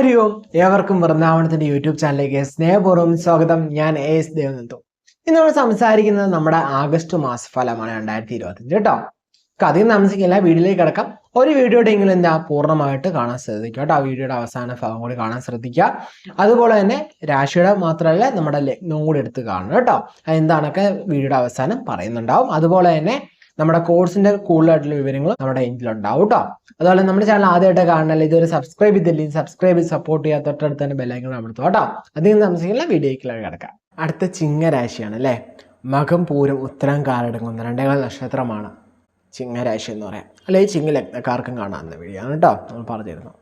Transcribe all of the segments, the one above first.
ഹരി ഓം ഏവർക്കും വൃന്ദാവനത്തിന്റെ യൂട്യൂബ് ചാനലിലേക്ക് സ്നേഹപൂർവം സ്വാഗതം. ഞാൻ എ എസ് ദേവനന്ദു. ഇന്ന് നമ്മൾ സംസാരിക്കുന്നത് നമ്മുടെ ആഗസ്റ്റ് മാസഫലമാണ് രണ്ടായിരത്തി ഇരുപത്തിയഞ്ച് കേട്ടോ. അധികം താമസിക്കില്ല വീഡിയോയിലേക്ക് കിടക്കാം. ഒരു വീഡിയോയുടെ എങ്കിലും എന്താ പൂർണമായിട്ട് കാണാൻ ശ്രദ്ധിക്കുക കേട്ടോ. ആ വീഡിയോയുടെ അവസാന ഭാഗം കൂടി കാണാൻ ശ്രദ്ധിക്കുക. അതുപോലെ തന്നെ രാശിയുടെ മാത്രമല്ല നമ്മുടെ ലഗ്നവും കൂടി എടുത്ത് കാണണം കേട്ടോ. അതെന്താണൊക്കെ വീഡിയോയുടെ അവസാനം പറയുന്നുണ്ടാവും. അതുപോലെ തന്നെ നമ്മുടെ കോഴ്സിന്റെ കൂടുതലായിട്ടുള്ള വിവരങ്ങൾ നമ്മുടെ എൻഡിലുണ്ടാവും കേട്ടോ അതുപോലെ നമ്മുടെ ചാനൽ ആദ്യമായിട്ട് കാണാനല്ല ഇതുവരെ സബ്സ്ക്രൈബ് ചെയ്തില്ലെങ്കിൽ സബ്സ്ക്രൈബ് ചെയ്ത് സപ്പോർട്ട് ചെയ്യാത്ത തൊട്ടടുത്ത് തന്നെ ബെല്ലൈക്കൺ അമർത്തുക കേട്ടോ അധികം താമസിക്കില്ല വീഡിയോയ്ക്കുള്ള കിടക്കാം. അടുത്ത ചിങ്ങരാശിയാണ് അല്ലേ? മകം പൂരം ഉത്തരം കാലടങ്ങുന്ന രണ്ടേകാല നക്ഷത്രമാണ് ചിങ്ങരാശി എന്ന് പറയാം. അല്ലെങ്കിൽ ചിങ്ങ ലഗ്നക്കാർക്കും കാണാവുന്ന വീഡിയോ ആണ് കേട്ടോ നമ്മൾ പറഞ്ഞിരുന്നു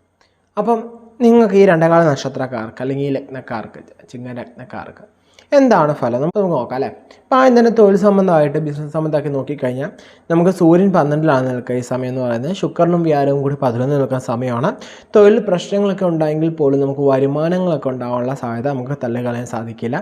അപ്പം നിങ്ങൾക്ക് ഈ രണ്ടേകാല നക്ഷത്രക്കാർക്ക് അല്ലെങ്കിൽ ഈ ലഗ്നക്കാർക്ക് ചിങ്ങ ലഗ്നക്കാർക്ക് എന്താണ് ഫലം? നമുക്ക് നമുക്ക് നോക്കാം അല്ലേ? അപ്പോൾ ആദ്യം തന്നെ തൊഴിൽ സംബന്ധമായിട്ട് ബിസിനസ് സംബന്ധമാക്കി നോക്കിക്കഴിഞ്ഞാൽ നമുക്ക് സൂര്യൻ പന്ത്രണ്ടിലാണ് നിൽക്കുക ഈ സമയം എന്ന് പറയുന്നത്. ശുക്രനും വ്യാഴവും കൂടി പതിനൊന്ന് നിൽക്കുന്ന സമയമാണ്. തൊഴിൽ പ്രശ്നങ്ങളൊക്കെ ഉണ്ടായെങ്കിൽ പോലും നമുക്ക് വരുമാനങ്ങളൊക്കെ ഉണ്ടാകാനുള്ള സാധ്യത നമുക്ക് തള്ളിക്കളയാൻ സാധിക്കില്ല.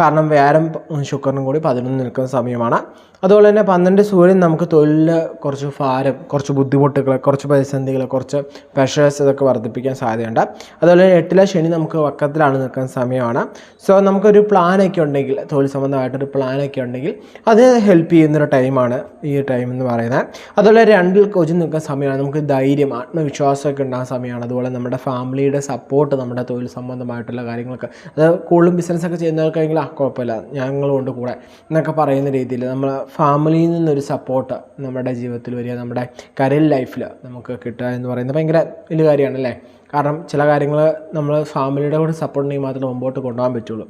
കാരണം വ്യാഴം ശുക്രനും കൂടി പതിനൊന്ന് നിൽക്കുന്ന സമയമാണ്. അതുപോലെ തന്നെ പന്ത്രണ്ട് സൂര്യൻ നമുക്ക് തൊഴിലിൽ കുറച്ച് ഭാരം കുറച്ച് ബുദ്ധിമുട്ടുകൾ കുറച്ച് പ്രതിസന്ധികൾ കുറച്ച് പ്രഷേഴ്സ് ഇതൊക്കെ വർദ്ധിപ്പിക്കാൻ സാധ്യതയുണ്ട്. അതുപോലെ എട്ടിലെ ശനി നമുക്ക് വക്കത്തിലാണ് നിൽക്കുന്ന സമയമാണ്. സോ നമുക്കൊരു പ്ലാനൊക്കെ ഉണ്ടെങ്കിൽ തൊഴിൽ സംബന്ധമായിട്ടൊരു പ്ലാനൊക്കെ ഉണ്ടെങ്കിൽ അത് ഹെൽപ്പ് ചെയ്യുന്നൊരു ടൈമാണ് ഈ ടൈം എന്ന് പറയുന്നത്. അതുപോലെ രണ്ടിൽ കൊച്ചു നിൽക്കുന്ന സമയമാണ്. നമുക്ക് ധൈര്യം ആത്മവിശ്വാസമൊക്കെ ഉണ്ടാകുന്ന സമയമാണ്. അതുപോലെ നമ്മുടെ ഫാമിലിയുടെ സപ്പോർട്ട് നമ്മുടെ തൊഴിൽ സംബന്ധമായിട്ടുള്ള കാര്യങ്ങളൊക്കെ. അത് കൂടുതലും ബിസിനസ്സൊക്കെ ചെയ്യുന്നവർക്കാണെങ്കിൽ ആ കുഴപ്പമില്ല. ഞങ്ങളുണ്ട് കൂടെ എന്നൊക്കെ പറയുന്ന രീതിയിൽ നമ്മൾ ഫാമിലിയിൽ നിന്നൊരു സപ്പോർട്ട് നമ്മുടെ ജീവിതത്തിൽ വരിക നമ്മുടെ കരിയർ ലൈഫിൽ നമുക്ക് കിട്ടുക എന്ന് പറയുന്നത് ഭയങ്കര വലിയ കാര്യമാണ് അല്ലേ കാരണം ചില കാര്യങ്ങൾ നമ്മൾ ഫാമിലിയുടെ കൂടെ സപ്പോർട്ട് ഉണ്ടെങ്കിൽ മാത്രമേ മുമ്പോട്ട് കൊണ്ടുപോകാൻ പറ്റുള്ളൂ.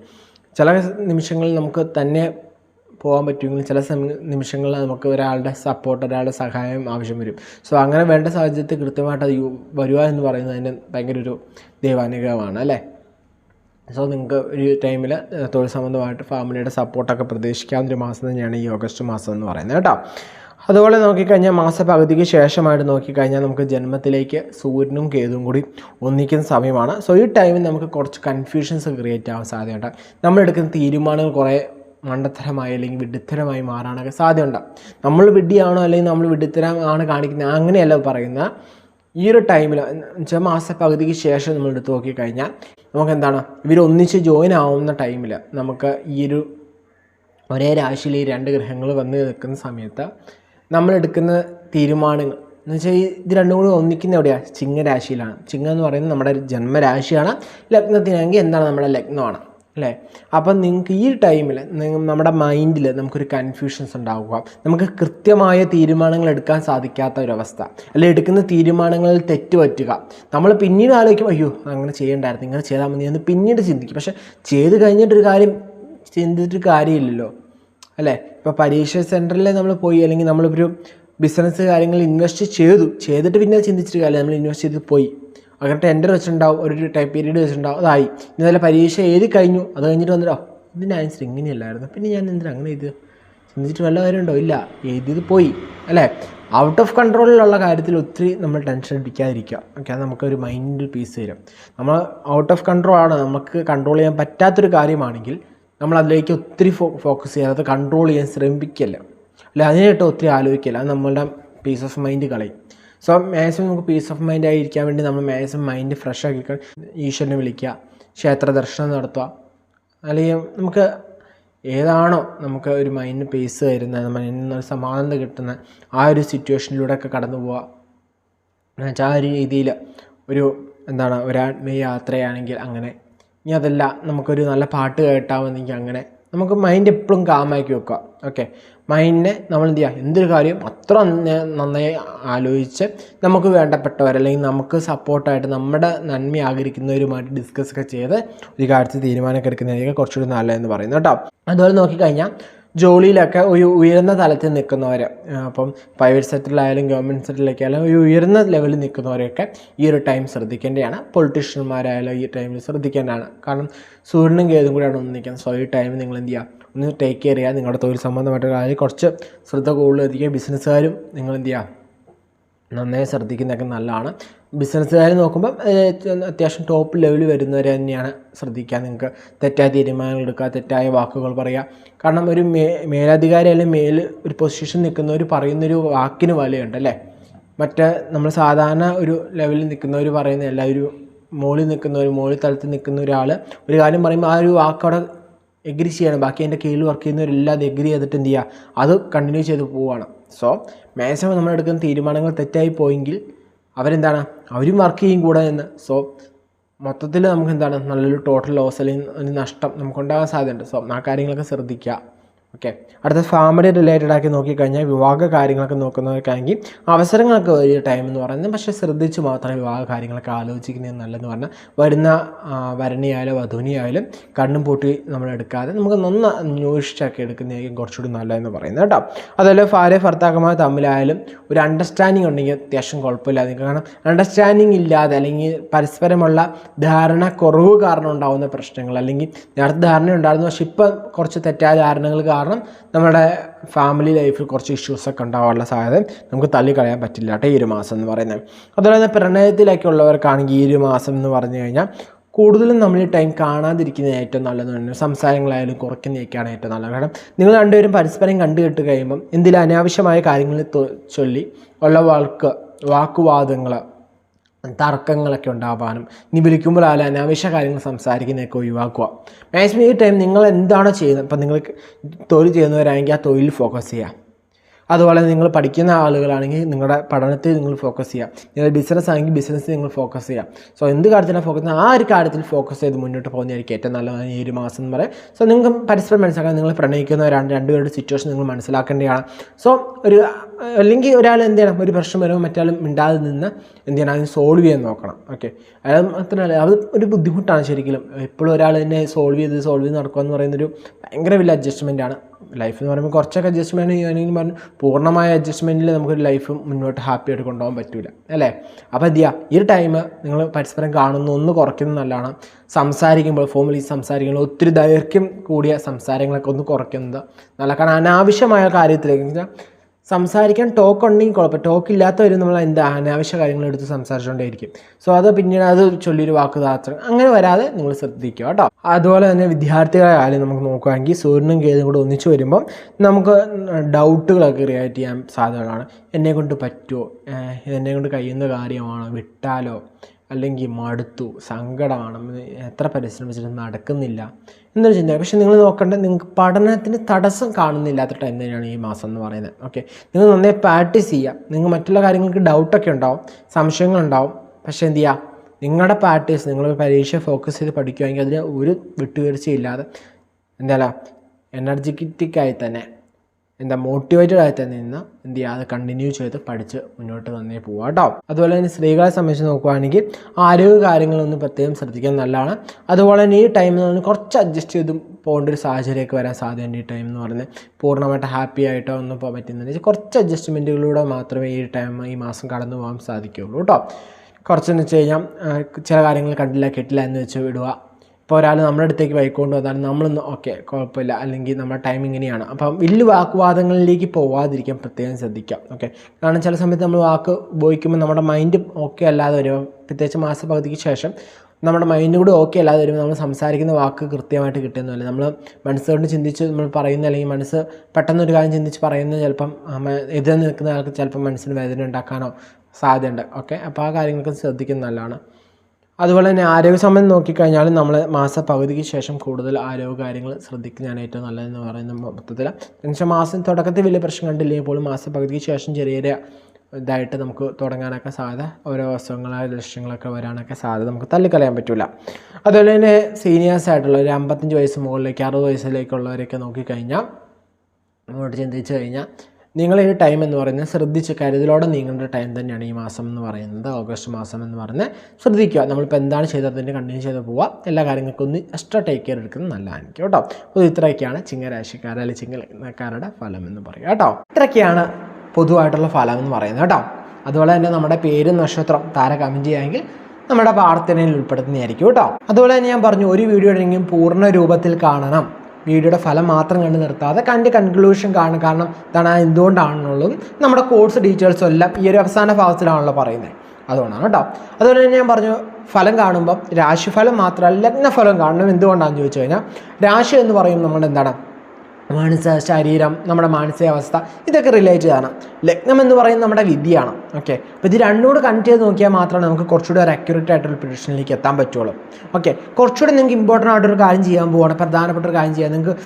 ചില നിമിഷങ്ങളിൽ നമുക്ക് തന്നെ പോകാൻ പറ്റുമെങ്കിൽ ചില നിമിഷങ്ങളിൽ നമുക്ക് ഒരാളുടെ സപ്പോർട്ട് ഒരാളുടെ സഹായം ആവശ്യം വരും. സോ അങ്ങനെ വേണ്ട സാഹചര്യത്തിൽ കൃത്യമായിട്ട് അത് വരിക എന്ന് പറയുന്നത് അതിന് ഭയങ്കര ഒരു ദൈവാനുഗ്രഹമാണ് അല്ലേ? സോ നിങ്ങൾക്ക് ഒരു ടൈമിൽ തൊഴിൽ സംബന്ധമായിട്ട് ഫാമിലിയുടെ സപ്പോർട്ടൊക്കെ പ്രതീക്ഷിക്കാവുന്ന ഒരു മാസം തന്നെയാണ് ഈ ഓഗസ്റ്റ് മാസം എന്ന് പറയുന്നത് കേട്ടോ. അതുപോലെ നോക്കിക്കഴിഞ്ഞാൽ മാസപകുതിക്ക് ശേഷമായിട്ട് നോക്കിക്കഴിഞ്ഞാൽ നമുക്ക് ജന്മത്തിലേക്ക് സൂര്യനും കേതും കൂടി ഒന്നിക്കുന്ന സമയമാണ്. സോ ഈ ടൈമിൽ നമുക്ക് കുറച്ച് കൺഫ്യൂഷൻസ് ക്രിയേറ്റ് ആവാൻ സാധ്യതയുണ്ട്. നമ്മളെടുക്കുന്ന തീരുമാനങ്ങൾ കുറേ മണ്ടത്തരമായി അല്ലെങ്കിൽ വിഡിത്തരമായി മാറാനൊക്കെ സാധ്യതയുണ്ട്. നമ്മൾ വിഡ്ഢിയാണോ അല്ലെങ്കിൽ നമ്മൾ വിഡിത്തരമാണ് കാണിക്കുന്നത്? അങ്ങനെയല്ല പറയുന്ന ഈ ഒരു ടൈമിൽ എന്നുവെച്ചാൽ മാസപ്പകുതിക്ക് ശേഷം നമ്മൾ എടുത്ത് നോക്കിക്കഴിഞ്ഞാൽ നമുക്ക് എന്താണ് ഇവർ ഒന്നിച്ച് ജോയിൻ ആവുന്ന ടൈമിൽ നമുക്ക് ഈ ഒരു ഒരേ രാശിയിൽ ഈ രണ്ട് ഗ്രഹങ്ങൾ വന്ന് നിൽക്കുന്ന സമയത്ത് നമ്മൾ എടുക്കുന്ന തീരുമാനങ്ങൾ എന്ന് വെച്ചാൽ ഇത് രണ്ടും കൂടി ഒന്നിക്കുന്ന എവിടെയാണ് ചിങ്ങരാശിയിലാണ്. ചിങ്ങ എന്ന് പറയുന്നത് നമ്മുടെ ജന്മരാശിയാണ്. ലഗ്നത്തിനാണെങ്കിൽ എന്താണ്? നമ്മുടെ ലഗ്നമാണ്. അല്ലേ? അപ്പം നിങ്ങൾക്ക് ഈ ടൈമിൽ നമ്മുടെ മൈൻഡിൽ നമുക്കൊരു കൺഫ്യൂഷൻസ് ഉണ്ടാവുക. നമുക്ക് കൃത്യമായ തീരുമാനങ്ങൾ എടുക്കാൻ സാധിക്കാത്ത ഒരവസ്ഥ. അല്ലെ എടുക്കുന്ന തീരുമാനങ്ങളിൽ തെറ്റ് പറ്റുക. നമ്മൾ പിന്നീട് ആലോചിക്കും അയ്യോ അങ്ങനെ ചെയ്യണ്ടായിരുന്നു. ഇങ്ങനെ ചെയ്താൽ മതി എന്ന് പിന്നീട് ചിന്തിക്കും. പക്ഷെ ചെയ്ത് കഴിഞ്ഞിട്ടൊരു കാര്യം ചിന്തിച്ചിട്ട് കാര്യമില്ലല്ലോ. അല്ലേ? ഇപ്പോൾ പരീക്ഷ സെന്ററിൽ നമ്മൾ പോയി അല്ലെങ്കിൽ നമ്മളൊരു ബിസിനസ് കാര്യങ്ങൾ ഇൻവെസ്റ്റ് ചെയ്തു. ചെയ്തിട്ട് പിന്നെ ചിന്തിച്ചിട്ട് കാര്യമില്ല. നമ്മൾ ഇൻവെസ്റ്റ് ചെയ്ത് പോയി. അങ്ങനെ ടെൻഡർ വെച്ചിട്ടുണ്ടാവും ഒരു ടൈം പീരീഡ് വെച്ചിട്ടുണ്ടാവും അതായി. ഇന്നലെ പരീക്ഷ എഴുതി കഴിഞ്ഞു അത് കഴിഞ്ഞിട്ട് വന്നിട്ടോ ഇതിന്റെ ആൻസർ ഇങ്ങനെയല്ലായിരുന്നു പിന്നെ ഞാൻ എന്തിനാ അങ്ങനെ ഇത്? ചിന്തിച്ചിട്ട് വല്ല കാര്യമുണ്ടോ? ഇല്ല എഴുതിയത് പോയി അല്ലേ? ഔട്ട് ഓഫ് കൺട്രോളിലുള്ള കാര്യത്തിൽ ഒത്തിരി നമ്മൾ ടെൻഷൻ അടിക്കാതിരിക്കുക. ഓക്കെ അത് നമുക്കൊരു മൈൻഡിൽ പീസ് തരും. നമ്മൾ ഔട്ട് ഓഫ് കൺട്രോൾ ആണ് നമുക്ക് കൺട്രോൾ ചെയ്യാൻ പറ്റാത്തൊരു കാര്യമാണെങ്കിൽ നമ്മൾ അതിലേക്ക് ഒത്തിരി ഫോ ഫോക്കസ് ചെയ്യാതെ അത് കൺട്രോൾ ചെയ്യാൻ ശ്രമിക്കല്ല. അല്ല? അതിനായിട്ട് ഒത്തിരി ആലോചിക്കല്ല അത് നമ്മളുടെ പീസ് ഓഫ് മൈൻഡ് കളയും സോ മാക്സിമം നമുക്ക് പീസ് ഓഫ് മൈൻഡ് ആയിരിക്കാൻ വേണ്ടി നമ്മൾ മാക്സിമം മൈൻഡ് ഫ്രഷ് ആക്കി ഈശ്വരനെ വിളിക്കുക ക്ഷേത്ര ദർശനം നടത്തുക. അല്ലെങ്കിൽ നമുക്ക് ഏതാണോ നമുക്ക് ഒരു മൈൻഡ് പേസ് തരുന്നത് മൈൻഡിന് ഒരു സമാധാനം കിട്ടുന്ന ആ ഒരു സിറ്റുവേഷനിലൂടെ ഒക്കെ കടന്നു പോവുക. എന്നുവെച്ചാൽ ആ ഒരു രീതിയിൽ ഒരു എന്താണ് ഒരു യാത്രയാണെങ്കിൽ അങ്ങനെ. ഇനി അതല്ല നമുക്കൊരു നല്ല പാട്ട് കേട്ടാമെന്നെങ്കിൽ അങ്ങനെ. നമുക്ക് മൈൻഡ് എപ്പോഴും കാമാക്കി വെക്കുക. ഓക്കെ മൈൻഡിനെ നമ്മൾ എന്ത് ചെയ്യുക? എന്തൊരു കാര്യം അത്ര നന്നായി ആലോചിച്ച് നമുക്ക് വേണ്ടപ്പെട്ടവർ അല്ലെങ്കിൽ നമുക്ക് സപ്പോർട്ടായിട്ട് നമ്മുടെ നന്മ ആഗ്രഹിക്കുന്നവരുമായിട്ട് ഡിസ്കസ് ഒക്കെ ചെയ്ത് ഒരു കാര്യത്തിൽ തീരുമാനമൊക്കെ എടുക്കുന്നതായിരിക്കും കുറച്ചുകൂടി നല്ലതെന്ന് പറയുന്നത് കേട്ടോ. അതുപോലെ നോക്കിക്കഴിഞ്ഞാൽ ജോലിയിലൊക്കെ ഒരു ഉയർന്ന തലത്തിൽ നിൽക്കുന്നവർ അപ്പം പ്രൈവറ്റ് സെക്ടറിലായാലും ഗവൺമെന്റ് സെക്ടറിലേക്കായാലും ഒരു ഉയർന്ന ലെവലിൽ നിൽക്കുന്നവരെയൊക്കെ ഈ ഒരു ടൈം ശ്രദ്ധിക്കേണ്ടതാണ്. പൊളിറ്റീഷ്യന്മാരായാലും ഈ ടൈമിൽ ശ്രദ്ധിക്കേണ്ടതാണ്. കാരണം സൂര്യനും കേതും കൂടെയാണ് ഒന്ന് നിൽക്കുന്നത്. സോ ഈ ടൈം നിങ്ങൾ എന്ത് ചെയ്യുക? ഒന്ന് ടേക്ക് കെയർ ചെയ്യുക. നിങ്ങളുടെ തൊഴിൽ സംബന്ധമായിട്ടുള്ള കാര്യം കുറച്ച് ശ്രദ്ധ കൂടുതൽ ബിസിനസ്സുകാരും നിങ്ങൾ എന്ത് ചെയ്യുക? നന്നായി ശ്രദ്ധിക്കുന്നതൊക്കെ നല്ലതാണ്. ബിസിനസ്സുകാർ നോക്കുമ്പം അത്യാവശ്യം ടോപ്പ് ലെവൽ വരുന്നവരെ തന്നെയാണ് ശ്രദ്ധിക്കുക. നിങ്ങൾക്ക് തെറ്റായ തീരുമാനങ്ങൾ എടുക്കുക തെറ്റായ വാക്കുകൾ പറയുക. കാരണം ഒരു മേ മേലധികാരി അല്ലെങ്കിൽ മേൽ ഒരു പൊസിഷൻ നിൽക്കുന്നവർ പറയുന്നൊരു വാക്കിന് വിലയുണ്ട് അല്ലേ? മറ്റേ നമ്മൾ സാധാരണ ഒരു ലെവലിൽ നിൽക്കുന്നവർ പറയുന്ന എല്ലാ ഒരു മുകളിൽ നിൽക്കുന്ന ഒരു മുകളിൽ തലത്തിൽ നിൽക്കുന്ന ഒരാൾ ഒരു കാര്യം പറയുമ്പോൾ ആ ഒരു വാക്കവിടെ എഗ്രി ചെയ്യണം. ബാക്കി അതിന്റെ കീഴിൽ വർക്ക് ചെയ്യുന്നവരെല്ലാം അത് എഗ്രി ചെയ്തിട്ട് എന്ത് ചെയ്യുക? അത് കണ്ടിന്യൂ ചെയ്ത് പോവുകയാണ്. സോ മാക്സിമം നമ്മൾ എടുക്കുന്ന തീരുമാനങ്ങൾ തെറ്റായി പോയെങ്കിൽ അവരെന്താണ്? അവരും വർക്ക് ചെയ്യും കൂടെ എന്ന്. സോ മൊത്തത്തിൽ നമുക്ക് എന്താണ്? നല്ലൊരു ടോട്ടൽ ലോസ് അല്ലെങ്കിൽ ഒരു നഷ്ടം നമുക്കുണ്ടാകാൻ സാധ്യതയുണ്ട്. സോ ആ കാര്യങ്ങളൊക്കെ ശ്രദ്ധിക്കുക. ഓക്കെ അടുത്ത ഫാമിലി റിലേറ്റഡ് ആക്കി നോക്കിക്കഴിഞ്ഞാൽ വിവാഹ കാര്യങ്ങളൊക്കെ നോക്കുന്നവർക്കാണെങ്കിൽ അവസരങ്ങളൊക്കെ വലിയ ടൈം എന്ന് പറയുന്നത് പക്ഷേ ശ്രദ്ധിച്ച് മാത്രമേ വിവാഹ കാര്യങ്ങളൊക്കെ ആലോചിക്കുന്നത് നല്ലതെന്ന് പറഞ്ഞാൽ വരുന്ന വരണിയായാലും വധുവിനെയായാലും കണ്ണും പൂട്ടി നമ്മൾ എടുക്കാതെ നമുക്ക് നന്ന അന്വേഷിച്ചൊക്കെ എടുക്കുന്നതായിരിക്കും കുറച്ചുകൂടി നല്ലതെന്ന് പറയുന്നത് കേട്ടോ. അതുപോലെ ഭാര്യ ഭർത്താക്കന്മാർ തമ്മിലായാലും ഒരു അണ്ടർസ്റ്റാൻഡിങ് ഉണ്ടെങ്കിൽ അത്യാവശ്യം കുഴപ്പമില്ല. നിങ്ങൾക്ക് കാരണം അണ്ടർസ്റ്റാൻഡിങ് ഇല്ലാതെ അല്ലെങ്കിൽ പരസ്പരമുള്ള ധാരണ കുറവ് കാരണം ഉണ്ടാകുന്ന പ്രശ്നങ്ങൾ അല്ലെങ്കിൽ നേരത്തെ ധാരണ ഉണ്ടായിരുന്നു പക്ഷേ ഇപ്പം കുറച്ച് തെറ്റായ ധാരണകൾ നമ്മുടെ ഫാമിലി ലൈഫിൽ കുറച്ച് ഇഷ്യൂസൊക്കെ ഉണ്ടാകാനുള്ള സാധ്യത നമുക്ക് തള്ളിക്കളയാൻ പറ്റില്ല കേട്ടോ ഈ ഒരു മാസം എന്ന് പറയുന്നത്. അതുപോലെ തന്നെ പ്രണയത്തിലൊക്കെ ഉള്ളവർക്കാണെങ്കിൽ ഈ ഒരു മാസം എന്ന് പറഞ്ഞു കഴിഞ്ഞാൽ കൂടുതലും നമ്മൾ ഈ ടൈം കാണാതിരിക്കുന്നത് ഏറ്റവും നല്ലത് നല്ലതാണ് സംസാരങ്ങളായാലും കുറയ്ക്കുന്നതൊക്കെയാണ് ഏറ്റവും നല്ലത്. കാരണം നിങ്ങൾ രണ്ടുപേരും പരസ്പരം കണ്ടു കേട്ട് കഴിയുമ്പം എന്തെങ്കിലും അനാവശ്യമായ കാര്യങ്ങൾ ചൊല്ലി ഉള്ള വാക്ക് വാക്കുവാദങ്ങൾ തർക്കങ്ങളൊക്കെ ഉണ്ടാവാനും ഇനി വിളിക്കുമ്പോൾ അനാവശ്യ കാര്യങ്ങൾ സംസാരിക്കുന്നതൊക്കെ ഒഴിവാക്കുക. മാക്സിമം ഈ ടൈം നിങ്ങൾ എന്താണോ ചെയ്യുന്നത്? ഇപ്പം നിങ്ങൾ തൊഴിൽ ചെയ്യുന്നവരാണെങ്കിൽ ആ തൊഴിൽ ഫോക്കസ് ചെയ്യുക. അതുപോലെ നിങ്ങൾ പഠിക്കുന്ന ആളുകളാണെങ്കിൽ നിങ്ങളുടെ പഠനത്തിൽ നിങ്ങൾ ഫോക്കസ് ചെയ്യുക. നിങ്ങളുടെ ബിസിനസ് ആണെങ്കിൽ ബിസിനസ്സിൽ നിങ്ങൾ ഫോക്കസ് ചെയ്യുക. സോ എന്ത് കാര്യത്തിലാണ് ഫോക്കസ് ആ ഒരു കാര്യത്തിൽ ഫോക്കസ് ചെയ്ത് മുന്നോട്ട് പോകുന്നതായിരിക്കും ഏറ്റവും നല്ലതാണ് ഈ ഒരു മാസം എന്ന് പറയാം. സോ നിങ്ങൾക്ക് പരസ്പരം മനസ്സിലാക്കാൻ നിങ്ങൾ പ്രണയിക്കുന്നവരാണ് രണ്ടുപേരുടെ സിറ്റുവേഷൻ നിങ്ങൾ മനസ്സിലാക്കേണ്ടതാണ്. സോ ഒരു അല്ലെങ്കിൽ ഒരാൾ എന്ത് ചെയ്യണം? ഒരു പ്രശ്നം വരുമ്പോൾ മറ്റാളും മിണ്ടാതെ നിന്ന് എന്ത് ചെയ്യണം? അതിന് സോൾവ് ചെയ്യാൻ നോക്കണം. ഓക്കെ അയാൾ മാത്രമല്ല അത് ഒരു ബുദ്ധിമുട്ടാണ് ശരിക്കും എപ്പോഴും ഒരാൾ തന്നെ സോൾവ് ചെയ്ത് സോൾവ് ചെയ്ത് നടക്കുക എന്ന് പറയുന്നൊരു ഭയങ്കര വലിയ അഡ്ജസ്റ്റ്മെന്റ് ആണ്. ലൈഫ് എന്ന് പറയുമ്പോൾ കുറച്ചൊക്കെ അഡ്ജസ്റ്റ്മെന്റ് ചെയ്യുകയാണെങ്കിൽ പറഞ്ഞു പൂർണമായ അഡ്ജസ്റ്റ്മെന്റിൽ നമുക്കൊരു ലൈഫ് മുന്നോട്ട് ഹാപ്പി ആയിട്ട് കൊണ്ടുപോകാൻ പറ്റില്ല അല്ലേ? അപ്പോൾ എന്ത് ചെയ്യുക ഈ ടൈം നിങ്ങൾ പരസ്പരം കാണുന്ന ഒന്ന് കുറയ്ക്കുന്നത് നല്ലതാണ്. സംസാരിക്കുമ്പോൾ ഫോമിലി സംസാരിക്കുമ്പോൾ ഒത്തിരി ദൈർഘ്യം കൂടിയ സംസാരങ്ങളൊക്കെ ഒന്ന് കുറയ്ക്കുന്നത് നല്ല കാരണം അനാവശ്യമായ കാര്യത്തിലേക്ക് സംസാരിക്കാൻ ടോക്ക് ഉണ്ടെങ്കിൽ കുഴപ്പം. ടോക്ക് ഇല്ലാത്തവരും നമ്മൾ എന്താ അനാവശ്യ കാര്യങ്ങൾ എടുത്ത് സംസാരിച്ചുകൊണ്ടേയിരിക്കും. സോ അത് പിന്നീട് അത് ചൊല്ലിയൊരു വാക്ക് താത്ര അങ്ങനെ വരാതെ നിങ്ങൾ ശ്രദ്ധിക്കുക കേട്ടോ. അതുപോലെ തന്നെ വിദ്യാർത്ഥികളെ കാര്യം നമുക്ക് നോക്കുകയാണെങ്കിൽ സൂര്യനും കേതും കൂടെ ഒന്നിച്ചു വരുമ്പം നമുക്ക് ഡൗട്ടുകളൊക്കെ ക്രിയേറ്റ് ചെയ്യാൻ സാധ്യതകളാണ്. എന്നെ കൊണ്ട് പറ്റുമോ? എന്നെ കൊണ്ട് കഴിയുന്ന കാര്യമാണോ? വിട്ടാലോ? അല്ലെങ്കിൽ മടുത്തു സങ്കടമാണ് എത്ര പരിശ്രമിച്ചിട്ടും നടക്കുന്നില്ല എന്നൊരു ചിന്ത പക്ഷേ നിങ്ങൾ നോക്കേണ്ടത് നിങ്ങൾക്ക് പഠനത്തിന് തടസ്സം കാണുന്നില്ലാത്ത ടൈം തന്നെയാണ് ഈ മാസം എന്ന് പറയുന്നത്. ഓക്കെ നിങ്ങൾ നന്നായി പ്രാക്ടീസ് ചെയ്യുക. നിങ്ങൾ മറ്റുള്ള കാര്യങ്ങൾക്ക് ഡൗട്ടൊക്കെ ഉണ്ടാവും സംശയങ്ങളുണ്ടാവും പക്ഷേ എന്ത് ചെയ്യുക? നിങ്ങളുടെ പ്രാക്ടീസ് നിങ്ങൾ പരീക്ഷ ഫോക്കസ് ചെയ്ത് പഠിക്കുകയാണെങ്കിൽ അതിന് ഒരു വിട്ടുവീഴ്ചയില്ലാതെ എന്താ എനർജറ്റിക്കായി തന്നെ എന്താ മോട്ടിവേറ്റഡ് ആയി തന്നെ നിന്ന് എന്ത് ചെയ്യുക? അത് കണ്ടിന്യൂ ചെയ്ത് പഠിച്ച് മുന്നോട്ട് തന്നെ പോവുക കേട്ടോ അതുപോലെ തന്നെ സ്ത്രീകളെ സംബന്ധിച്ച് നോക്കുകയാണെങ്കിൽ ആരോഗ്യ കാര്യങ്ങളൊന്നും പ്രത്യേകം ശ്രദ്ധിക്കാൻ നല്ലതാണ്. അതുപോലെ തന്നെ ഈ ടൈമിൽ നിന്ന് കുറച്ച് അഡ്ജസ്റ്റ് ചെയ്ത് പോകേണ്ട ഒരു സാഹചര്യമൊക്കെ വരാൻ സാധ്യതയുണ്ട് ഈ ടൈം എന്ന് പറയുന്നത് പൂർണമായിട്ട് ഹാപ്പി ആയിട്ടോ ഒന്നും പോകാൻ പറ്റുന്നില്ല. കുറച്ച് അഡ്ജസ്റ്റ്മെന്റുകളിലൂടെ മാത്രമേ ഈ ടൈം ഈ മാസം കടന്നു പോകാൻ സാധിക്കുകയുള്ളൂ കേട്ടോ കുറച്ചെന്ന് വെച്ച് കഴിഞ്ഞാൽ ചില കാര്യങ്ങൾ കണ്ടില്ല കേട്ടില്ല എന്ന് വെച്ച് വിടുക. ഇപ്പോൾ ഒരാൾ നമ്മുടെ അടുത്തേക്ക് വൈക്കൊണ്ട് വന്നാൽ നമ്മളൊന്ന് ഓക്കെ കുഴപ്പമില്ല. അല്ലെങ്കിൽ നമ്മുടെ ടൈം ഇങ്ങനെയാണ്. അപ്പം വലിയ വാക്കുവാദങ്ങളിലേക്ക് പോവാതിരിക്കാൻ പ്രത്യേകം ശ്രദ്ധിക്കാം. ഓക്കെ? കാരണം ചില സമയത്ത് നമ്മൾ വാക്ക് ഉപയോഗിക്കുമ്പോൾ നമ്മുടെ മൈൻഡ് ഓക്കെ അല്ലാതെ വരും. പ്രത്യേകിച്ച് മാസപകുതിക്ക് ശേഷം നമ്മുടെ മൈൻഡ് കൂടി ഓക്കെ അല്ലാതെ വരുമ്പോൾ നമ്മൾ സംസാരിക്കുന്ന വാക്ക് കൃത്യമായിട്ട് കിട്ടുന്നില്ല നമ്മൾ മനസ്സുകൊണ്ട് ചിന്തിച്ച് നമ്മൾ പറയുന്ന അല്ലെങ്കിൽ മനസ്സ് പെട്ടെന്ന് ഒരു കാര്യം ചിന്തിച്ച് പറയുന്നത് ചിലപ്പം എതിരെ നിൽക്കുന്ന ആൾക്ക് ചിലപ്പം മനസ്സിന് വേദന ഉണ്ടാക്കാനോ സാധ്യതയുണ്ട്. ഓക്കെ? അപ്പോൾ ആ കാര്യങ്ങളൊക്കെ ശ്രദ്ധിക്കുന്നത് നല്ലതാണ്. അതുപോലെ തന്നെ ആരോഗ്യ സംബന്ധം നോക്കിക്കഴിഞ്ഞാൽ നമ്മൾ മാസപകുതിക്ക് ശേഷം കൂടുതൽ ആരോഗ്യ കാര്യങ്ങൾ ശ്രദ്ധിക്കുന്നതാണ് ഏറ്റവും നല്ലതെന്ന് പറയുന്ന മൊത്തത്തിൽ എന്നുവെച്ചാൽ മാസം തുടക്കത്തിൽ വലിയ പ്രശ്നം കണ്ടില്ലെങ്കിൽ പോലും മാസപകുതിക്ക് ശേഷം ചെറിയ ചെറിയ ഇതായിട്ട് നമുക്ക് തുടങ്ങാനൊക്കെ സാധ്യത ഓരോ അസുഖങ്ങളായ ലക്ഷ്യങ്ങളൊക്കെ വരാനൊക്കെ സാധ്യത നമുക്ക് തള്ളിക്കളയാൻ പറ്റില്ല അതുപോലെ തന്നെ സീനിയേഴ്സ് ആയിട്ടുള്ള ഒരു അമ്പത്തഞ്ച് വയസ്സ് മുകളിലേക്ക് അറുപത് വയസ്സിലേക്കുള്ളവരൊക്കെ നോക്കിക്കഴിഞ്ഞാൽ അങ്ങോട്ട് ചിന്തിച്ച് കഴിഞ്ഞാൽ നിങ്ങൾ ഈ ടൈം എന്ന് പറയുന്നത് ശ്രദ്ധിച്ച് കരുതലോടെ നീങ്ങേണ്ട ടൈം തന്നെയാണ് ഈ മാസം എന്ന് പറയുന്നത് ഓഗസ്റ്റ് മാസം എന്ന് പറയുന്നത്. ശ്രദ്ധിക്കുക. നമ്മളിപ്പോൾ എന്താണ് ചെയ്തതിന്റെ കണ്ടിന്യൂ ചെയ്ത് പോവുക എല്ലാ കാര്യങ്ങൾക്കും ഒന്ന് എക്സ്ട്രാ ടേക്ക് കെയർ എടുക്കുന്നത് നല്ലതായിരിക്കും കേട്ടോ. അപ്പോൾ ഇത്രയൊക്കെയാണ് ചിങ്ങരാശിക്കാർ അല്ലെങ്കിൽ ചിങ്ങക്കാരുടെ ഫലം എന്ന് പറയുക കേട്ടോ. ഇത്രയൊക്കെയാണ് പൊതുവായിട്ടുള്ള ഫലം എന്ന് പറയുന്നത് കേട്ടോ. അതുപോലെ തന്നെ നമ്മുടെ പേരും നക്ഷത്രം താര കമന്റ് ചെയ്യാമെങ്കിൽ നമ്മുടെ പ്രാർത്ഥനയിൽ ഉൾപ്പെടുത്തുന്നതായിരിക്കും കേട്ടോ. അതുപോലെ തന്നെ ഞാൻ പറഞ്ഞു ഒരു വീഡിയോ ഉണ്ടെങ്കിലും പൂർണ രൂപത്തിൽ കാണണം. വീഡിയോയുടെ ഫലം മാത്രം കണ്ട് നിർത്താതെ കണ്ട് കൺക്ലൂഷൻ കാണും. കാരണം ഇതാണ് എന്തുകൊണ്ടാണെന്നുള്ളതും നമ്മുടെ കോഴ്സ് ഡീറ്റെയിൽസും എല്ലാം ഈ ഒരു അവസാന ഭാഗത്തിലാണല്ലോ പറയുന്നത്. അതുകൊണ്ടാണ് കേട്ടോ. അതുപോലെ തന്നെ ഞാൻ പറഞ്ഞു ഫലം കാണുമ്പോൾ രാശിഫലം മാത്രമല്ല ലഗ്നഫലം കാണണം എന്തുകൊണ്ടാണെന്ന് ചോദിച്ചു കഴിഞ്ഞാൽ രാശി എന്ന് പറയുമ്പോൾ നമ്മൾ എന്താണ് മാനസ ശരീരം നമ്മുടെ മാനസികാവസ്ഥ ഇതൊക്കെ റിലേറ്റ് ചെയ്താണ്. ലഗ്നം എന്ന് പറയുന്നത് നമ്മുടെ വിധിയാണ്. ഓക്കെ അപ്പോൾ ഇത് രണ്ടും കൂടെ കണക്ട് ചെയ്ത് നോക്കിയാൽ മാത്രമേ നമുക്ക് കുറച്ചുകൂടി ഒരു അക്യുറേറ്റ് ആയിട്ടുള്ള പ്രൊഡിഷനിലേക്ക് എത്താൻ പറ്റുള്ളൂ. ഓക്കെ കുറച്ചുകൂടി നിങ്ങൾക്ക് ഇമ്പോർട്ടന്റ് ആയിട്ടൊരു കാര്യം ചെയ്യാൻ പോവാണ് പ്രധാനപ്പെട്ട ഒരു കാര്യം ചെയ്യാൻ നിങ്ങൾക്ക്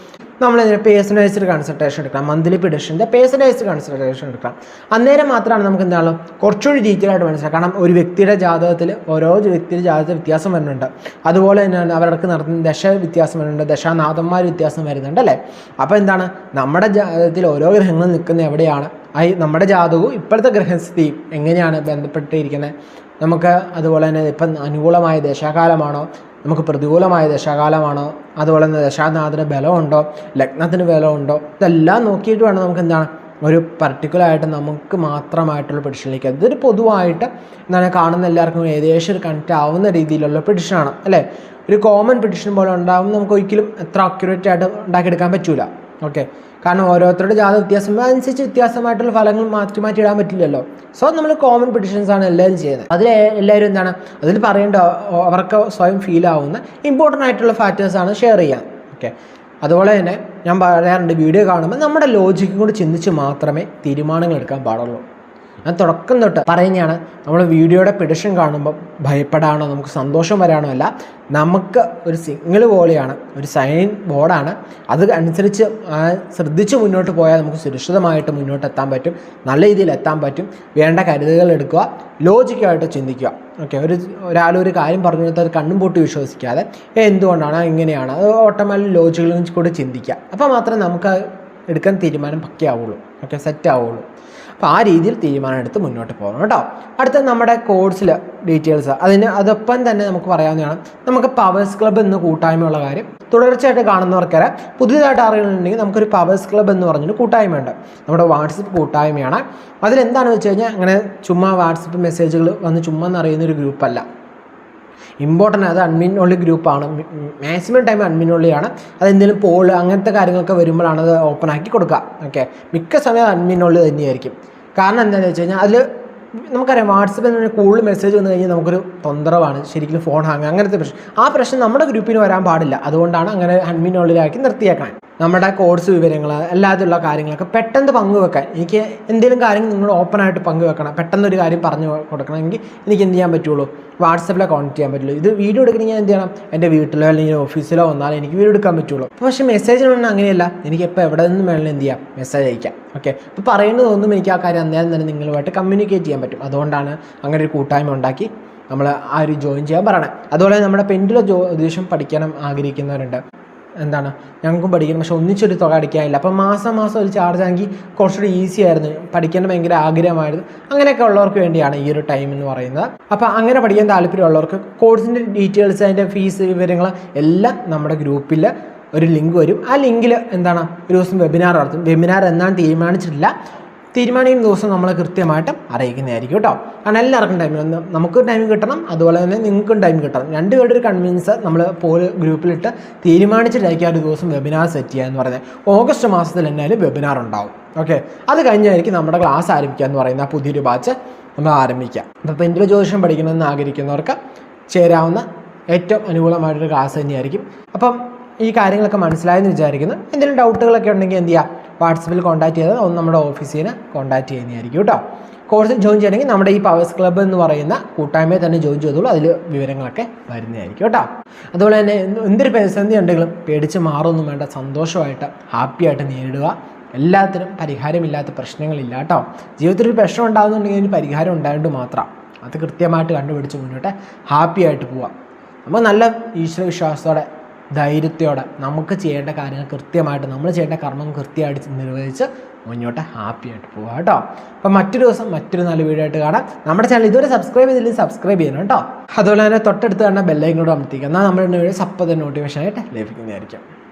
നമ്മൾ പേഴ്സണലൈസ്ഡ് കൺസൾട്ടേഷൻ എടുക്കണം. മന്ത്ലി പിഡിഷന്റെ പേഴ്സണലൈസ്ഡ് കൺസൾട്ടേഷൻ എടുക്കണം. അന്നേരം മാത്രമാണ് നമുക്ക് എന്താണ് കുറച്ചുകൂടി ഡീറ്റെയിൽ ആയിട്ട് മനസ്സിലാക്കാം. കാരണം ഒരു വ്യക്തിയുടെ ജാതകത്തിൽ ഓരോ വ്യക്തിയുടെ ജാതകത്തിൽ വ്യത്യാസം വരുന്നുണ്ട്. അതുപോലെ തന്നെയാണ് അവർക്ക് നടത്തുന്ന ദശ വ്യത്യാസം വരുന്നുണ്ട്. ദശാനാഥന്മാർ വ്യത്യാസം വരുന്നുണ്ട് അല്ലേ? അപ്പോൾ എന്താണ്? നമ്മുടെ ജാതകത്തിൽ ഓരോ ഗ്രഹങ്ങളും നിൽക്കുന്ന എവിടെയാണ്? നമ്മുടെ ജാതകവും ഇപ്പോഴത്തെ ഗ്രഹസ്ഥിതിയും എങ്ങനെയാണ് ബന്ധപ്പെട്ടിരിക്കുന്നത്? നമുക്ക് അതുപോലെ തന്നെ ഇപ്പം അനുകൂലമായ ദേശാകാലമാണോ? നമുക്ക് പ്രതികൂലമായ ദശാകാലമാണോ. അതുപോലെ തന്നെ ദശാനാഥന് ബലമുണ്ടോ? ലഗ്നത്തിന് ബലമുണ്ടോ? ഇതെല്ലാം നോക്കിയിട്ട് വേണം നമുക്ക് എന്താണ്? ഒരു പർട്ടിക്കുലറായിട്ട് നമുക്ക് മാത്രമായിട്ടുള്ള പെഡിഷനിലേക്ക് ഇതൊരു പൊതുവായിട്ട് എന്താണ് കാണുന്ന എല്ലാവർക്കും ഏകദേശം ഒരു കണക്റ്റ് ആവുന്ന രീതിയിലുള്ള പെഡിഷനാണ് അല്ലേ? ഒരു കോമൺ പെഡിഷൻ പോലെ ഉണ്ടാകുമ്പോൾ നമുക്ക് ഒരിക്കലും എത്ര അക്യുറേറ്റ് ആയിട്ട് ഉണ്ടാക്കിയെടുക്കാൻ പറ്റൂല. ഓക്കെ കാരണം ഓരോരുത്തരുടെ ജാത വ്യത്യാസം അനുസരിച്ച് വ്യത്യാസമായിട്ടുള്ള ഫലങ്ങൾ മാറ്റി മാറ്റി ഇടാൻ പറ്റില്ലല്ലോ. സോ നമ്മൾ കോമൺ പെഡിഷൻസ് ആണ് എല്ലാവരും ചെയ്യുന്നത്. അതിൽ എല്ലാവരും എന്താണ്? അതിൽ പറയേണ്ട അവർക്ക് സ്വയം ഫീൽ ആവുന്ന ഇമ്പോർട്ടന്റ് ആയിട്ടുള്ള ഫാക്ടേഴ്സാണ് ഷെയർ ചെയ്യാൻ ഓക്കെ അതുപോലെ തന്നെ ഞാൻ പറയാറുണ്ട് വീഡിയോ കാണുമ്പോൾ നമ്മുടെ ലോജിക്കും കൂടി ചിന്തിച്ച് മാത്രമേ തീരുമാനങ്ങൾ എടുക്കാൻ പാടുള്ളൂ. ഞാൻ തുടക്കം തൊട്ട് പറയുന്നതാണ് നമ്മൾ വീഡിയോയുടെ പെഡിഷൻ കാണുമ്പോൾ ഭയപ്പെടാനോ നമുക്ക് സന്തോഷം വരാനോ അല്ല. നമുക്ക് ഒരു സിഗ്നൽ പോലെയാണ് ഒരു സൈൻ ബോർഡാണ്. അത് അനുസരിച്ച് ശ്രദ്ധിച്ച് മുന്നോട്ട് പോയാൽ നമുക്ക് സുരക്ഷിതമായിട്ട് മുന്നോട്ട് എത്താൻ പറ്റും. നല്ല രീതിയിൽ എത്താൻ പറ്റും. വേണ്ട കരുതലുകൾ എടുക്കുക. ലോജിക്കായിട്ട് ചിന്തിക്കുക. ഓക്കെ ഒരു ഒരാളൊരു കാര്യം പറഞ്ഞു കൊടുത്താൽ കണ്ണും പൊട്ടി വിശ്വസിക്കാതെ എന്തുകൊണ്ടാണ്? ഇങ്ങനെയാണ്. അത് ഓട്ടോമാറ്റിക് ലോജിക്കലും കൂടെ ചിന്തിക്കുക. അപ്പോൾ മാത്രമേ നമുക്ക് എടുക്കാൻ തീരുമാനം പക്കയാവുള്ളൂ. ഓക്കെ സെറ്റ് ആവുള്ളൂ. അപ്പോൾ ആ രീതിയിൽ തീരുമാനം എടുത്ത് മുന്നോട്ട് പോകണം കേട്ടോ. അടുത്ത നമ്മുടെ കോഴ്സിലെ ഡീറ്റെയിൽസ് അതിന് അതൊപ്പം തന്നെ നമുക്ക് പറയാവുന്നതാണ് നമുക്ക് പവേഴ്സ് ക്ലബ്ബ് എന്ന് കൂട്ടായ്മയുള്ള കാര്യം. തുടർച്ചയായിട്ട് കാണുന്നവർക്കറിയാം പുതിയതായിട്ട് അറിയുന്നുണ്ടെങ്കിൽ നമുക്കൊരു പവേഴ്സ് ക്ലബ്ബ് എന്ന് പറഞ്ഞൊരു കൂട്ടായ്മയുണ്ട്. നമ്മുടെ വാട്സപ്പ് കൂട്ടായ്മയാണ്. അതിലെന്താണെന്ന് വെച്ച് കഴിഞ്ഞാൽ അങ്ങനെ ചുമ്മാ വാട്സപ്പ് മെസ്സേജുകൾ വന്ന് ചുമ്മാ എന്നറിയുന്ന ഒരു ഗ്രൂപ്പല്ല ഇമ്പോർട്ടന്റ് അത് അഡ്മിൻ ഓൺലി ഗ്രൂപ്പാണ് മാക്സിമം ടൈം അഡ്മിൻ ഓൺലിയാണ് അത് എന്തെങ്കിലും പോൾ അങ്ങനത്തെ കാര്യങ്ങളൊക്കെ വരുമ്പോഴാണ് അത് ഓപ്പൺ ആക്കി കൊടുക്കുക. ഓക്കെ മിക്ക സമയം അഡ്മിൻ ഉള്ളി തന്നെയായിരിക്കും. കാരണം എന്താണെന്ന് വെച്ച് കഴിഞ്ഞാൽ അതിൽ നമുക്കറിയാം വാട്സപ്പിൽ നിന്ന് കൂടുതൽ മെസ്സേജ് വന്നു കഴിഞ്ഞാൽ നമുക്കൊരു തൊന്തരവാണ്. ശരിക്കും ഫോൺ ഹാങ് അങ്ങനത്തെ പ്രശ്നം. ആ പ്രശ്നം നമ്മുടെ ഗ്രൂപ്പിന് വരാൻ പാടില്ല. അതുകൊണ്ടാണ് അങ്ങനെ അഡ്മിൻ ഉള്ളിലാക്കി നിർത്തിയേക്കാൻ നമ്മുടെ കോഴ്സ് വിവരങ്ങൾ അല്ലാതെയുള്ള കാര്യങ്ങളൊക്കെ പെട്ടെന്ന് പങ്കുവെക്കാൻ. എനിക്ക് എന്തെങ്കിലും കാര്യങ്ങൾ നിങ്ങൾ ഓപ്പണായിട്ട് പങ്കുവെക്കണം. പെട്ടെന്ന് ഒരു കാര്യം പറഞ്ഞു കൊടുക്കണമെങ്കിൽ എനിക്ക് എന്ത് ചെയ്യാൻ പറ്റുള്ളൂ? വാട്സപ്പിലെ കോൺടാക്ട് ചെയ്യാൻ പറ്റുള്ളൂ. ഇത് വീഡിയോ എടുക്കണമെങ്കിൽ ഞാൻ എന്ത് ചെയ്യണം? എന്റെ വീട്ടിലോ അല്ലെങ്കിൽ ഓഫീസിലോ വന്നാൽ എനിക്ക് വീഡിയോ എടുക്കാൻ പറ്റുള്ളൂ. പക്ഷേ മെസ്സേജ് മെസ്സേജിനൊന്നും അങ്ങനെയല്ല. എനിക്ക് ഇപ്പോൾ എവിടെ നിന്ന് വേണമെങ്കിലും എന്ത് ചെയ്യാം? മെസ്സേജ് അയക്കാം. ഓക്കെ അപ്പോൾ പറയുന്നതൊന്നും എനിക്ക് ആ കാര്യം അന്നേരം തന്നെ നിങ്ങളുമായിട്ട് കമ്മ്യൂണിക്കേറ്റ് ചെയ്യാൻ പറ്റും. അതുകൊണ്ടാണ് അങ്ങനെ ഒരു കൂട്ടായ്മ ഉണ്ടാക്കി നമ്മൾ ആ ഒരു ജോയിൻ ചെയ്യാൻ പറയണേ. അതുപോലെ നമ്മുടെ പെൻഡിലോ ജ്യോതിഷം പഠിക്കാനും ആഗ്രഹിക്കുന്നവരുണ്ട്. എന്താണ് ഞങ്ങൾക്കും പഠിക്കണം പക്ഷെ ഒന്നിച്ചൊരു തുക അടിക്കാനില്ല അപ്പം മാസം മാസം ഒരു ചാർജ് ആണെങ്കിൽ കുറച്ചുകൂടി ഈസി ആയിരുന്നു. പഠിക്കേണ്ട ഭയങ്കര ആഗ്രഹമായിരുന്നു. അങ്ങനെയൊക്കെ ഉള്ളവർക്ക് വേണ്ടിയാണ് ഈ ഒരു ടൈം എന്ന് പറയുന്നത്. അപ്പോൾ അങ്ങനെ പഠിക്കാൻ താല്പര്യമുള്ളവർക്ക് കോഴ്സിന്റെ ഡീറ്റെയിൽസ് അതിന്റെ ഫീസ് വിവരങ്ങൾ എല്ലാം നമ്മുടെ ഗ്രൂപ്പിൽ ഒരു ലിങ്ക് വരും. ആ ലിങ്കിൽ എന്താണ് ഒരു ദിവസം വെബിനാർ നടത്തും. വെബിനാർ എന്നാണ് തീരുമാനിച്ചിട്ടില്ല. തീരുമാനിക്കുന്ന ദിവസം നമ്മൾ കൃത്യമായിട്ട് അറിയിക്കുന്നതായിരിക്കും കേട്ടോ. കാരണം എല്ലാവർക്കും ടൈം നമുക്ക് ടൈം കിട്ടണം അതുപോലെ തന്നെ നിങ്ങൾക്കും ടൈം കിട്ടണം. രണ്ടുപേരുടെ ഒരു കൺവീൻസ് നമ്മൾ പോൽ ഗ്രൂപ്പിലിട്ട് തീരുമാനിച്ചിട്ടായിരിക്കും ആ ഒരു ദിവസം വെബിനാർ സെറ്റ് ചെയ്യുക എന്ന് പറയുന്നത്. ഓഗസ്റ്റ് മാസത്തിൽ എന്നാലും വെബിനാർ ഉണ്ടാവും. ഓക്കെ അത് കഴിഞ്ഞായിരിക്കും നമ്മുടെ ക്ലാസ് ആരംഭിക്കുക എന്ന് പറയുന്ന പുതിയൊരു ബാച്ച് നമ്മൾ ആരംഭിക്കാം അപ്പോൾ പെൻഡിൽ ജ്യോതിഷം പഠിക്കണമെന്ന് ആഗ്രഹിക്കുന്നവർക്ക് ചേരാവുന്ന ഏറ്റവും അനുകൂലമായിട്ടൊരു ക്ലാസ് തന്നെയായിരിക്കും. അപ്പം ഈ കാര്യങ്ങളൊക്കെ മനസ്സിലായെന്ന് വിചാരിക്കുന്നു. എന്തെങ്കിലും ഡൗട്ടുകളൊക്കെ ഉണ്ടെങ്കിൽ എന്ത് ചെയ്യുക വാട്സപ്പിൽ കോൺടാക്ട് ചെയ്താൽ ഒന്ന് നമ്മുടെ ഓഫീസിൽ കോൺടാക്ട് ചെയ്യുന്നതായിരിക്കും കേട്ടോ. കോഴ്സിൽ ജോയിൻ ചെയ്യണമെങ്കിൽ നമ്മുടെ ഈ പവേഴ്സ് ക്ലബ്ബ് എന്ന് പറയുന്ന കൂട്ടായ്മയെ തന്നെ ജോയിൻ ചെയ്തോളൂ. അതിൽ വിവരങ്ങളൊക്കെ വരുന്നതായിരിക്കും കേട്ടോ. അതുപോലെ തന്നെ എന്തൊരു പ്രതിസന്ധി ഉണ്ടെങ്കിലും പേടിച്ച് മാറൊന്നും വേണ്ട. സന്തോഷമായിട്ട് ഹാപ്പിയായിട്ട് നേരിടുക. എല്ലാത്തിനും പരിഹാരമില്ലാത്ത പ്രശ്നങ്ങളില്ല കേട്ടോ. ജീവിതത്തിൽ ഒരു പ്രശ്നം ഉണ്ടാകുന്നുണ്ടെങ്കിൽ അതിന് പരിഹാരം ഉണ്ടായതുകൊണ്ട് മാത്രം. അത് കൃത്യമായിട്ട് കണ്ടുപിടിച്ച് മുന്നോട്ട് ഹാപ്പിയായിട്ട് പോവാം. നമ്മൾ നല്ല ഈശ്വരവിശ്വാസത്തോടെ ധൈര്യത്തോടെ നമുക്ക് ചെയ്യേണ്ട കാര്യങ്ങൾ കൃത്യമായിട്ട് നമ്മൾ ചെയ്യേണ്ട കർമ്മം കൃത്യമായിട്ട് നിർവഹിച്ച് മുന്നോട്ട് ഹാപ്പി ആയിട്ട് പോവുക കേട്ടോ. അപ്പം മറ്റൊരു ദിവസം മറ്റൊരു നല്ല വീഡിയോ ആയിട്ട് കാണാം. നമ്മുടെ ചാനൽ ഇതുവരെ സബ്സ്ക്രൈബ് ചെയ്തില്ലെങ്കിൽ സബ്സ്ക്രൈബ് ചെയ്യണം കേട്ടോ. അതുപോലെ തന്നെ തൊട്ടടുത്ത് കാണുന്ന ബെല്ലൈക്കോട് അമർത്തിക്കുക. എന്നാൽ നമ്മുടെ വീഡിയോസ് അപ്പം തന്നെ നോട്ടിഫിക്കേഷൻ ആയിട്ട് ലഭിക്കുന്നതായിരിക്കും.